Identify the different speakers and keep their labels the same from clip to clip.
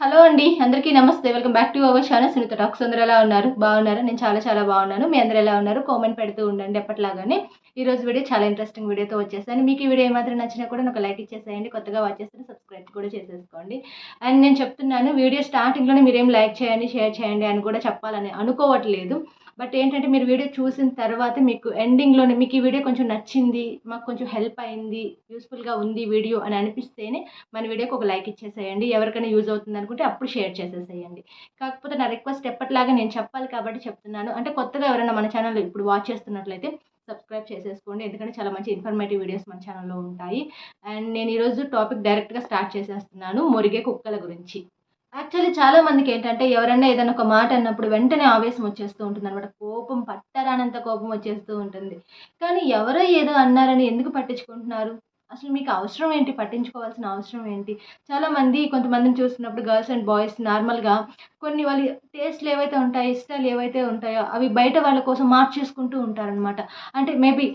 Speaker 1: Hello అండి అందరికీ నమస్తే. Welcome back to our channel. Sunitha talks. అందరూ ఎలా ఉన్నారు? బాగున్నారా? నేను చాలా చాలా బాగున్నాను. మీ అందరూ ఎలా ఉన్నారు? కామెంట్ పెడుతూ ఉండండి ఎప్పటిలాగానే. ఈ రోజు వీడియో చాలా ఇంట్రెస్టింగ్ వీడియోతో వచ్చేసాను. మీకు ఈ వీడియో ఏమాత్రం నచ్చినా కూడా నాకు లైక్ ఇచ్చేసేయండి. కొత్తగా వాచ్ చేస్తే సబ్స్క్రైబ్ కూడా చేసేసుకోండి. అండ్ నేను చెప్తున్నాను వీడియో స్టార్టింగ్లోనే మీరేం లైక్ చేయండి షేర్ చేయండి అని కూడా చెప్పాలని అనుకోవట్లేదు. బట్ ఏంటంటే మీరు వీడియో చూసిన తర్వాత మీకు ఎండింగ్లోనే మీకు ఈ వీడియో కొంచెం నచ్చింది మాకు కొంచెం హెల్ప్ అయింది యూస్ఫుల్గా ఉంది వీడియో అని అనిపిస్తేనే మన వీడియోకి ఒక లైక్ ఇచ్చేసేయండి. ఎవరికైనా యూజ్ అవుతుంది అనుకుంటే అప్పుడు షేర్ చేసేసేయండి. కాకపోతే నా రిక్వెస్ట్ ఎప్పటిలాగా నేను చెప్పాలి కాబట్టి చెప్తున్నాను. అంటే కొత్తగా ఎవరైనా మన ఛానల్ ఇప్పుడు వాచ్ చేస్తున్నట్లయితే సబ్స్క్రైబ్ చేసేసుకోండి. ఎందుకంటే చాలా మంచి ఇన్ఫర్మేటివ్ వీడియోస్ మన ఛానల్లో ఉంటాయి. అండ్ నేను ఈరోజు టాపిక్ డైరెక్ట్గా స్టార్ట్ చేసేస్తున్నాను. మురిగే కుక్కల గురించి. యాక్చువల్లీ చాలా మందికి ఏంటంటే ఎవరైనా ఏదైనా ఒక మాట అన్నప్పుడు వెంటనే ఆవేశం వచ్చేస్తూ ఉంటుంది అనమాట కోపం పట్టరానంత కోపం వచ్చేస్తూ ఉంటుంది. కానీ ఎవరో ఏదో అన్నారని ఎందుకు పట్టించుకుంటున్నారు? అసలు మీకు అవసరం ఏంటి? పట్టించుకోవాల్సిన అవసరం ఏంటి? చాలామంది కొంతమందిని చూస్తున్నప్పుడు గర్ల్స్ అండ్ బాయ్స్ నార్మల్గా కొన్ని వాళ్ళ టేస్ట్లు ఏవైతే ఉంటాయో ఇష్టాలు ఏవైతే ఉంటాయో అవి బయట వాళ్ళ కోసం మార్చేసుకుంటూ ఉంటారనమాట అంటే మేబీ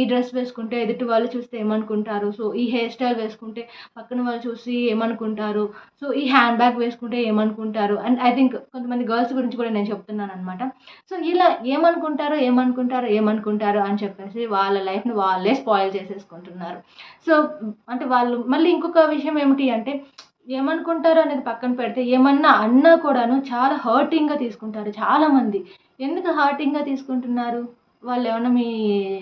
Speaker 1: ఈ డ్రెస్ వేసుకుంటే ఎదుటి వాళ్ళు చూస్తే ఏమనుకుంటారు? సో ఈ హెయిర్ స్టైల్ వేసుకుంటే పక్కన వాళ్ళు చూసి ఏమనుకుంటారు? సో ఈ హ్యాండ్ బ్యాగ్ వేసుకుంటే ఏమనుకుంటారు? అండ్ ఐ థింక్ కొంతమంది గర్ల్స్ గురించి కూడా నేను చెప్తున్నాను అనమాట సో ఇలా ఏమనుకుంటారో ఏమనుకుంటారో ఏమనుకుంటారో అని చెప్పేసి వాళ్ళ లైఫ్ని వాళ్ళే స్పాయిల్ చేసేసుకుంటున్నారు. సో అంటే వాళ్ళు మళ్ళీ ఇంకొక విషయం ఏమిటి అంటే ఏమనుకుంటారో అనేది పక్కన పెడితే ఏమన్నా అన్నా కూడాను చాలా హర్టింగ్గా తీసుకుంటారు చాలామంది. ఎందుకు హర్టింగ్గా తీసుకుంటున్నారు? వాళ్ళు ఏమన్నా మీ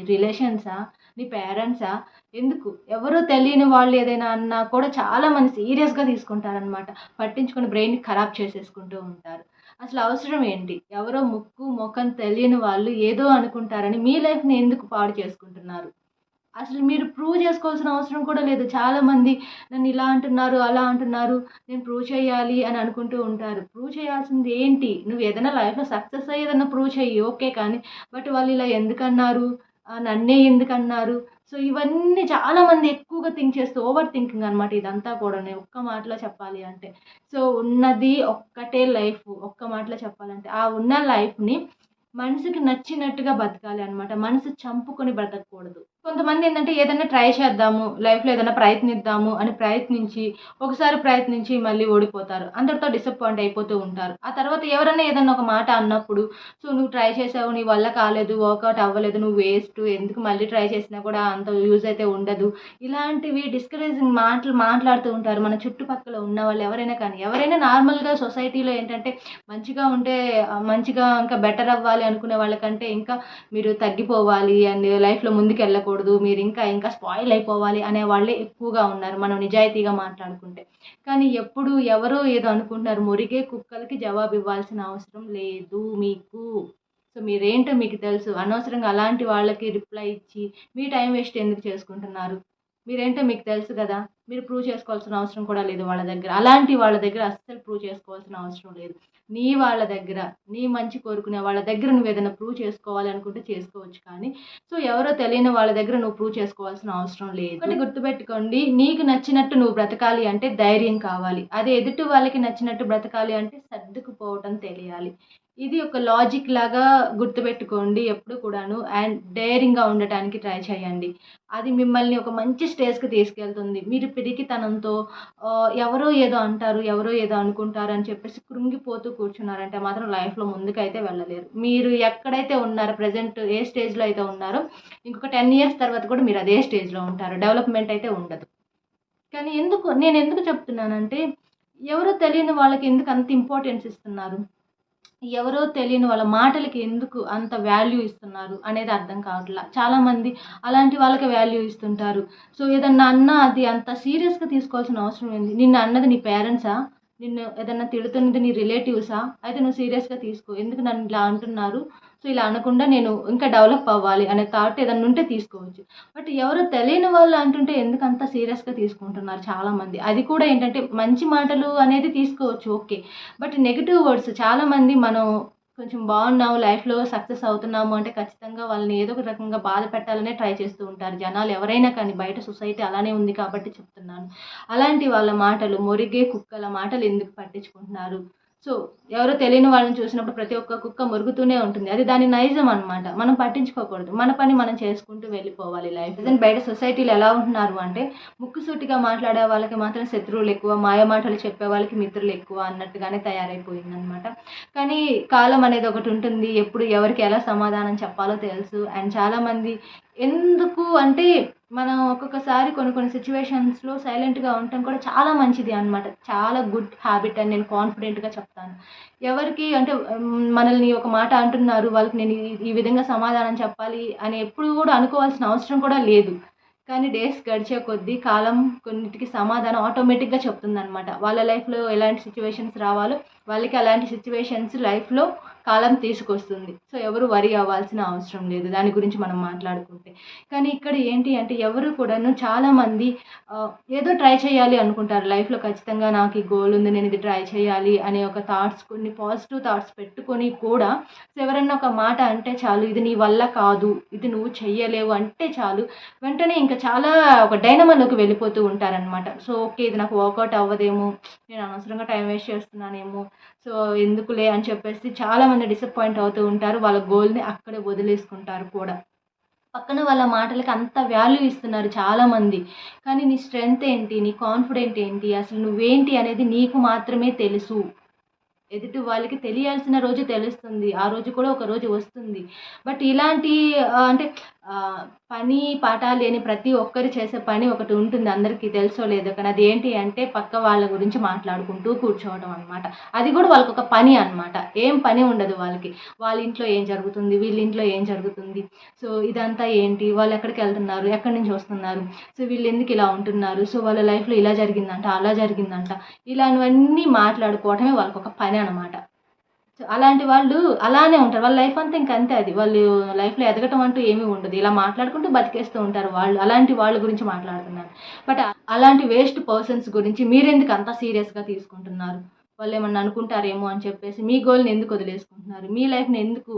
Speaker 1: రిలేషన్సా నీ పేరెంట్సా ఎందుకు? ఎవరో తెలియని వాళ్ళు ఏదైనా అన్నా కూడా చాలామంది సీరియస్గా తీసుకుంటారనమాట పట్టించుకుని బ్రెయిన్ ఖరాబ్ చేసేసుకుంటూ ఉంటారు. అసలు అవసరం ఏంటి? ఎవరో ముక్కు ముఖం తెలియని వాళ్ళు ఏదో అనుకుంటారని మీ లైఫ్ని ఎందుకు పాడు చేసుకుంటున్నారు? అసలు మీరు ప్రూవ్ చేసుకోవాల్సిన అవసరం కూడా లేదు. చాలామంది నన్ను ఇలా అంటున్నారు అలా అంటున్నారు నేను ప్రూవ్ చేయాలి అని అనుకుంటూ ఉంటారు. ప్రూవ్ చేయాల్సింది ఏంటి? నువ్వు ఏదైనా లైఫ్లో సక్సెస్ అయ్యి ఏదైనా ప్రూవ్ చెయ్యి ఓకే కానీ బట్ వాళ్ళు ఇలా ఎందుకన్నారు? నన్నే ఎందుకన్నారు? సో ఇవన్నీ చాలామంది ఎక్కువగా థింక్ చేస్తూ ఓవర్ థింకింగ్ అనమాట ఇదంతా కూడా. ఒక్క మాటలో చెప్పాలి అంటే. సో ఉన్నది ఒక్కటే లైఫ్ ఒక్క మాటలో చెప్పాలంటే. ఆ ఉన్న లైఫ్ని మనసుకి నచ్చినట్టుగా బతకాలి అనమాట మనసు చంపుకొని బ్రతకూడదు కొంతమంది ఏంటంటే ఏదైనా ట్రై చేద్దాము లైఫ్లో ఏదైనా ప్రయత్నిద్దాము అని ప్రయత్నించి ఒకసారి ప్రయత్నించి మళ్ళీ ఓడిపోతారు. అందరితో డిసప్పాయింట్ అయిపోతూ ఉంటారు. ఆ తర్వాత ఎవరైనా ఏదైనా ఒక మాట అన్నప్పుడు సో నువ్వు ట్రై చేసావు నీ వల్ల కాలేదు వర్కౌట్ అవ్వలేదు నువ్వు వేస్ట్ ఎందుకు మళ్ళీ ట్రై చేసినా కూడా అంత యూజ్ అయితే ఉండదు. ఇలాంటివి డిస్కరేజింగ్ మాటలు మాట్లాడుతూ ఉంటారు. మన చుట్టుపక్కల ఉన్న వాళ్ళు ఎవరైనా కానీ ఎవరైనా నార్మల్గా సొసైటీలో ఏంటంటే మంచిగా ఉంటే మంచిగా ఇంకా బెటర్ అవ్వాలి అనుకునే వాళ్ళకంటే ఇంకా మీరు తగ్గిపోవాలి అండ్ లైఫ్లో ముందుకు వెళ్ళకూడదు మీరు ఇంకా ఇంకా స్పాయిల్ అయిపోవాలి అనే వాళ్ళే ఎక్కువగా ఉన్నారు మనం నిజాయితీగా మాట్లాడుకుంటే. కానీ ఎప్పుడు ఎవరో ఏదో అనుకుంటున్నారు మురిగే కుక్కలకి జవాబు ఇవ్వాల్సిన అవసరం లేదు మీకు. సో మీరేంటో మీకు తెలుసు. అనవసరంగా అలాంటి వాళ్ళకి రిప్లై ఇచ్చి మీ టైం వేస్ట్ ఎందుకు చేసుకుంటున్నారు? మీరేంటో మీకు తెలుసు కదా మీరు ప్రూవ్ చేసుకోవాల్సిన అవసరం కూడా లేదు వాళ్ళ దగ్గర. అలాంటి వాళ్ళ దగ్గర అస్సలు ప్రూవ్ చేసుకోవాల్సిన అవసరం లేదు. నీ వాళ్ళ దగ్గర నీ మంచి కోరుకునే వాళ్ళ దగ్గర నువ్వు ఏదైనా ప్రూవ్ చేసుకోవాలి అనుకుంటే చేసుకోవచ్చు కానీ సో ఎవరో తెలియని వాళ్ళ దగ్గర నువ్వు ప్రూవ్ చేసుకోవాల్సిన అవసరం లేదు. ఒకటి గుర్తుపెట్టుకోండి నీకు నచ్చినట్టు నువ్వు బ్రతకాలి అంటే ధైర్యం కావాలి. అదే ఎదుటి వాళ్ళకి నచ్చినట్టు బ్రతకాలి అంటే సర్దుకుపోవటం తెలియాలి. ఇది ఒక లాజిక్ లాగా గుర్తుపెట్టుకోండి ఎప్పుడు కూడాను అండ్ డేరింగ్గా ఉండటానికి ట్రై చేయండి. అది మిమ్మల్ని ఒక మంచి స్టేజ్కి తీసుకెళ్తుంది. మీరు పిరికితనంతో ఎవరో ఏదో అంటారు ఎవరో ఏదో అనుకుంటారు అని చెప్పేసి కృంగిపోతూ కూర్చున్నారంటే మాత్రం లైఫ్లో ముందుకైతే వెళ్ళలేరు. మీరు ఎక్కడైతే ఉన్నారో ప్రజెంట్ ఏ స్టేజ్లో అయితే ఉన్నారో ఇంకొక టెన్ ఇయర్స్ తర్వాత కూడా మీరు అదే స్టేజ్లో ఉంటారు. డెవలప్మెంట్ అయితే ఉండదు. కానీ ఎందుకు నేను ఎందుకు చెప్తున్నానంటే ఎవరో తెలియని వాళ్ళకి ఎందుకు అంత ఇంపార్టెన్స్ ఇస్తున్నారు? ఎవరో తెలియని వాళ్ళ మాటలకి ఎందుకు అంత వాల్యూ ఇస్తున్నారు అనేది అర్థం కావట్లా. చాలామంది అలాంటి వాళ్ళకి వాల్యూ ఇస్తుంటారు. సో ఏదన్నా అన్నా అది అంత సీరియస్గా తీసుకోవాల్సిన అవసరం ఏంది? నిన్న అన్నది నీ పేరెంట్సా నిన్ను ఏదన్నా తిడుతున్నది నీ రిలేటివ్సా? అయితే నువ్వు సీరియస్గా తీసుకో. ఎందుకు నన్ను ఇలా అంటున్నారు? సో ఇలా అనకుండా నేను ఇంకా డెవలప్ అవ్వాలి అనే థాట్ ఏదన్నా ఉంటే తీసుకోవచ్చు. బట్ ఎవరు తెలియని వాళ్ళు అంటుంటే ఎందుకు అంత సీరియస్గా తీసుకుంటున్నారు చాలామంది? అది కూడా ఏంటంటే మంచి మాటలు అనేది తీసుకోవచ్చు ఓకే. బట్ నెగిటివ్ వర్డ్స్ చాలామంది మనం కొంచెం బాగున్నాము లైఫ్లో సక్సెస్ అవుతున్నాము అంటే ఖచ్చితంగా వాళ్ళని ఏదో ఒక రకంగా బాధ పెట్టాలనే ట్రై చేస్తూ ఉంటారు. జనాలు ఎవరైనా కానీ బయట సొసైటీ అలానే ఉంది కాబట్టి చెప్తున్నాను. అలాంటి వాళ్ళ మాటలు మొరిగే కుక్కల మాటలు ఎందుకు పట్టించుకుంటున్నారు? సో ఎవరో తెలియని వాళ్ళని చూసినప్పుడు ప్రతి ఒక్క కుక్క మురుగుతూనే ఉంటుంది. అది దాని నైజం అనమాట మనం పట్టించుకోకూడదు. మన పని మనం చేసుకుంటూ వెళ్ళిపోవాలి లైఫ్. ప్రజెంట్ బయట సొసైటీలో ఎలా ఉంటున్నారు అంటే ముక్కుసూటిగా మాట్లాడే వాళ్ళకి మాత్రం శత్రువులు ఎక్కువ మాయ మాటలు చెప్పే వాళ్ళకి మిత్రులు ఎక్కువ అన్నట్టుగానే తయారైపోయింది అనమాట కానీ కాలం అనేది ఒకటి ఉంటుంది. ఎప్పుడు ఎవరికి ఎలా సమాధానం చెప్పాలో తెలుసు. అండ్ చాలామంది ఎందుకు అంటే మనం ఒక్కొక్కసారి కొన్ని కొన్ని సిచ్యువేషన్స్లో సైలెంట్గా ఉండటం కూడా చాలా మంచిది అనమాట చాలా గుడ్ హ్యాబిట్ అని నేను కాన్ఫిడెంట్గా చెప్తాను. ఎవరికి అంటే మనల్ని ఒక మాట అంటున్నారు వాళ్ళకి నేను ఈ- ఈ విధంగా సమాధానం చెప్పాలి అని ఎప్పుడు కూడా అనుకోవాల్సిన అవసరం కూడా లేదు. కానీ డేస్ గడిచే కొద్దీ కాలం కొన్నిటికి సమాధానం ఆటోమేటిక్గా చెప్తుంది అనమాట వాళ్ళ లైఫ్లో ఎలాంటి సిచ్యువేషన్స్ రావాలో వాళ్ళకి అలాంటి సిచ్యువేషన్స్ లైఫ్లో కాలం తీసుకొస్తుంది. సో ఎవరు వరి అవ్వాల్సిన అవసరం లేదు. దాని గురించి మనం మాట్లాడుకుంటే. కానీ ఇక్కడ ఏంటి అంటే ఎవరు కూడాను చాలామంది ఏదో ట్రై చేయాలి అనుకుంటారు. లైఫ్లో ఖచ్చితంగా నాకు ఈ గోల్ ఉంది నేను ఇది ట్రై చేయాలి అనే ఒక థాట్స్ కొన్ని పాజిటివ్ థాట్స్ పెట్టుకొని కూడా సో ఎవరన్నా ఒక మాట అంటే చాలు ఇది నీ వల్ల కాదు ఇది నువ్వు చెయ్యలేవు అంటే చాలు వెంటనే ఇంకా చాలా ఒక డైనమాలోకి వెళ్ళిపోతూ ఉంటారనమాట సో ఓకే ఇది నాకు వర్కౌట్ అవ్వదేమో నేను అనవసరంగా టైం వేస్ట్ చేస్తున్నానేమో సో ఎందుకులే అని చెప్పేసి చాలామంది డిసప్పాయింట్ అవుతూ ఉంటారు. వాళ్ళ గోల్ని అక్కడే వదిలేసుకుంటారు కూడా. పక్కన వాళ్ళ మాటలకి అంత వాల్యూ ఇస్తున్నారు చాలామంది కానీ నీ స్ట్రెంగ్త్ ఏంటి? నీ కాన్ఫిడెంట్ ఏంటి? అసలు నువ్వేంటి అనేది నీకు మాత్రమే తెలుసు. ఎదుటి వాళ్ళకి తెలియాల్సిన రోజు తెలుస్తుంది. ఆ రోజు కూడా ఒక రోజు వస్తుంది. బట్ ఇలాంటి అంటే పని పాట లేని ప్రతి ఒక్కరు చేసే పని ఒకటి ఉంటుంది అందరికీ తెలుసో లేదో కానీ అది ఏంటి అంటే పక్క వాళ్ళ గురించి మాట్లాడుకుంటూ కూర్చోవడం అనమాట అది కూడా వాళ్ళకి ఒక పని అనమాట ఏం పని ఉండదు వాళ్ళకి. వాళ్ళ ఇంట్లో ఏం జరుగుతుంది? వీళ్ళ ఇంట్లో ఏం జరుగుతుంది? సో ఇదంతా ఏంటి? వాళ్ళు ఎక్కడికి వెళ్తున్నారు? ఎక్కడి నుంచి వస్తున్నారు? సో వీళ్ళు ఎందుకు ఇలా ఉంటున్నారు? సో వాళ్ళ లైఫ్లో ఇలా జరిగిందంట అలా జరిగిందంట. ఇలాంటివన్నీ మాట్లాడుకోవటమే వాళ్ళకి ఒక పని అనమాట అలాంటి వాళ్ళు అలానే ఉంటారు. వాళ్ళ లైఫ్ అంతా ఇంక అంతే అది. వాళ్ళు లైఫ్లో ఎదగటం అంటూ ఏమీ ఉండదు. ఇలా మాట్లాడుకుంటూ బతికేస్తూ ఉంటారు వాళ్ళు. అలాంటి వాళ్ళ గురించి మాట్లాడుతున్నాను బట్ అలాంటి వేస్ట్ పర్సన్స్ గురించి మీరెందుకు అంత సీరియస్గా తీసుకుంటున్నారు? వాళ్ళు ఏమన్నా అనుకుంటారేమో అని చెప్పేసి మీ గోల్ని ఎందుకు వదిలేసుకుంటున్నారు? మీ లైఫ్ని ఎందుకు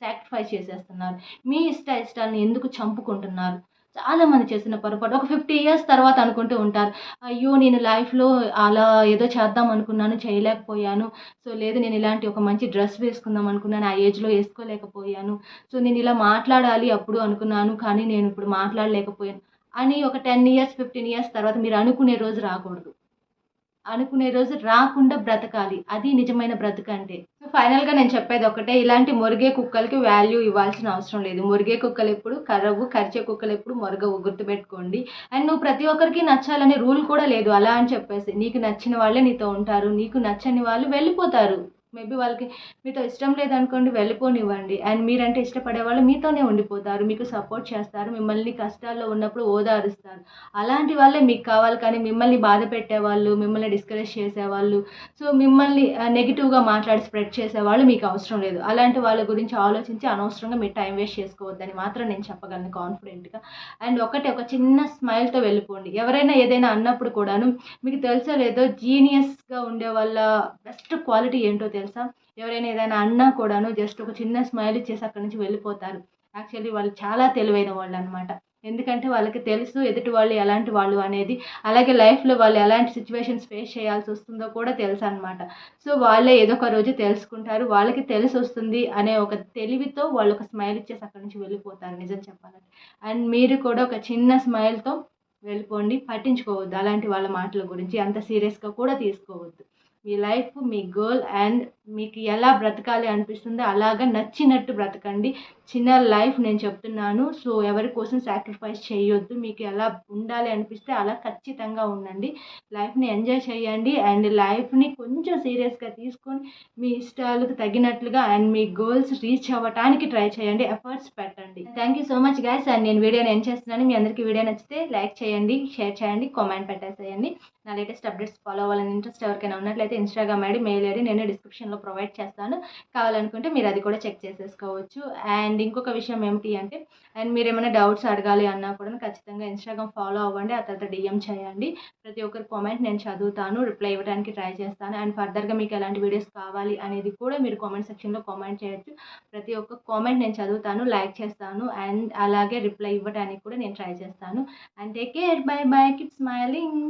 Speaker 1: సాక్రిఫైస్ చేసేస్తున్నారు? మీ ఇష్ట ఇష్టాన్ని ఎందుకు చంపుకుంటున్నారు? చాలామంది చేసిన పొరపాటు. ఒక ఫిఫ్టీ ఇయర్స్ తర్వాత అనుకుంటూ ఉంటారు. అయ్యో నేను లైఫ్లో అలా ఏదో చేద్దాం అనుకున్నాను చేయలేకపోయాను. సో లేదు నేను ఇలాంటి ఒక మంచి డ్రెస్ వేసుకుందాం అనుకున్నాను ఆ ఏజ్లో వేసుకోలేకపోయాను. సో నేను ఇలా మాట్లాడాలి అప్పుడు అనుకున్నాను కానీ నేను ఇప్పుడు మాట్లాడలేకపోయాను. అని ఒక టెన్ ఇయర్స్ ఫిఫ్టీన్ ఇయర్స్ తర్వాత మీరు అనుకునే రోజు రాకూడదు. అనుకునే రోజు రాకుండా బ్రతకాలి. అది నిజమైన బ్రతకంటే సో ఫైనల్గా నేను చెప్పేది ఒకటే ఇలాంటి మురిగే కుక్కలకి వాల్యూ ఇవ్వాల్సిన అవసరం లేదు. మురిగే కుక్కలు ఎప్పుడు కర్రవు కరిచే కుక్కలు ఎప్పుడు మొరగవు గుర్తుపెట్టుకోండి. అండ్ నువ్వు ప్రతి ఒక్కరికి నచ్చాలనే రూల్ కూడా లేదు. అలా అని చెప్పేసి నీకు నచ్చిన వాళ్ళే నీతో ఉంటారు నీకు నచ్చని వాళ్ళు వెళ్ళిపోతారు. మేబీ వాళ్ళకి మీతో ఇష్టం లేదనుకోండి వెళ్ళిపోనివ్వండి. అండ్ మీరంటే ఇష్టపడే వాళ్ళు మీతోనే ఉండిపోతారు. మీకు సపోర్ట్ చేస్తారు. మిమ్మల్ని కష్టాల్లో ఉన్నప్పుడు ఓదారుస్తారు. అలాంటి వాళ్ళే మీకు కావాలి. కానీ మిమ్మల్ని బాధ పెట్టేవాళ్ళు మిమ్మల్ని డిస్కరేజ్ చేసేవాళ్ళు సో మిమ్మల్ని నెగిటివ్గా మాట్లాడి స్ప్రెడ్ చేసేవాళ్ళు మీకు అవసరం లేదు. అలాంటి వాళ్ళ గురించి ఆలోచించి అనవసరంగా మీరు టైం వేస్ట్ చేసుకోవద్దని మాత్రం నేను చెప్పగలను కాన్ఫిడెంట్గా. అండ్ ఒకటి ఒక చిన్న స్మైల్తో వెళ్ళిపోండి. ఎవరైనా ఏదైనా అన్నప్పుడు కూడాను మీకు తెలుసో లేదో జీనియస్గా ఉండే వాళ్ళ బెస్ట్ క్వాలిటీ ఏంటో తెలుసు తెలుసా? ఎవరైనా ఏదైనా అన్నా కూడాను జస్ట్ ఒక చిన్న స్మైల్ ఇచ్చేసి అక్కడి నుంచి వెళ్ళిపోతారు. యాక్చువల్లీ వాళ్ళు చాలా తెలివైన వాళ్ళు అనమాట ఎందుకంటే వాళ్ళకి తెలుసు ఎదుటి వాళ్ళు ఎలాంటి వాళ్ళు అనేది అలాగే లైఫ్లో వాళ్ళు ఎలాంటి సిచ్యువేషన్స్ ఫేస్ చేయాల్సి వస్తుందో కూడా తెలుసు అనమాట సో వాళ్ళే ఏదో ఒక రోజు తెలుసుకుంటారు వాళ్ళకి తెలిసి వస్తుంది అనే ఒక తెలివితో వాళ్ళు ఒక స్మైల్ ఇచ్చేసి అక్కడి నుంచి వెళ్ళిపోతారు నిజం చెప్పాలంటే. అండ్ మీరు కూడా ఒక చిన్న స్మైల్తో వెళ్ళిపోండి పట్టించుకోవద్దు అలాంటి వాళ్ళ మాటల గురించి అంత సీరియస్గా కూడా తీసుకోవద్దు. మీ లైఫ్ మీ గోల్ అండ్ మీకు ఎలా బ్రతకాలి అనిపిస్తుందో అలాగా నచ్చినట్టు బ్రతకండి. చిన్న లైఫ్ నేను చెప్తున్నాను. సో ఎవరి కోసం సాక్రిఫైస్ చేయొద్దు. మీకు ఎలా ఉండాలి అనిపిస్తే అలా ఖచ్చితంగా ఉండండి. లైఫ్ని ఎంజాయ్ చేయండి అండ్ లైఫ్ని కొంచెం సీరియస్గా తీసుకొని మీ ఇష్టాలకు తగినట్లుగా అండ్ మీ గోల్స్ రీచ్ అవ్వటానికి ట్రై చేయండి. ఎఫర్ట్స్ పెట్టండి. Thank you so much guys and నేను వీడియోని ఎండ్ చేస్తున్నాను. మీ అందరికీ వీడియో నచ్చితే లైక్ చేయండి షేర్ చేయండి కామెంట్ పెట్టేసేయండి. నా లేటెస్ట్ అప్డేట్స్ ఫాలో అవ్వాలని ఇంట్రెస్ట్ ఎవరికైనా ఉన్నట్లయితే ఇన్స్టాగ్రామ్ ఐడి మెయిల్ ఐడి నేను డిస్క్రిప్షన్లో ప్రొవైడ్ చేస్తాను. కావాలనుకుంటే మీరు అది కూడా చెక్ చేసేసుకోవచ్చు. అండ్ ఇంకొక విషయం ఏమిటి అంటే అండ్ మీరు ఏమైనా డౌట్స్ అడగాలి అన్నా కూడా ఖచ్చితంగా ఇన్స్టాగ్రామ్ ఫాలో అవ్వండి. ఆ తర్వాత డిఎం చేయండి. ప్రతి ఒక్కరి కామెంట్ నేను చదువుతాను రిప్లై ఇవ్వడానికి ట్రై చేస్తాను. అండ్ ఫర్దర్గా మీకు ఎలాంటి వీడియోస్ కావాలి అనేది కూడా మీరు కామెంట్ సెక్షన్లో కామెంట్ చేయొచ్చు. ప్రతి ఒక్క కామెంట్ నేను చదువుతాను లైక్ చేస్తాను. చేస్తాను. అండ్ అలాగే రిప్లై ఇవ్వడానికి కూడా నేను ట్రై చేస్తాను. And take care. Bye bye. Keep smiling.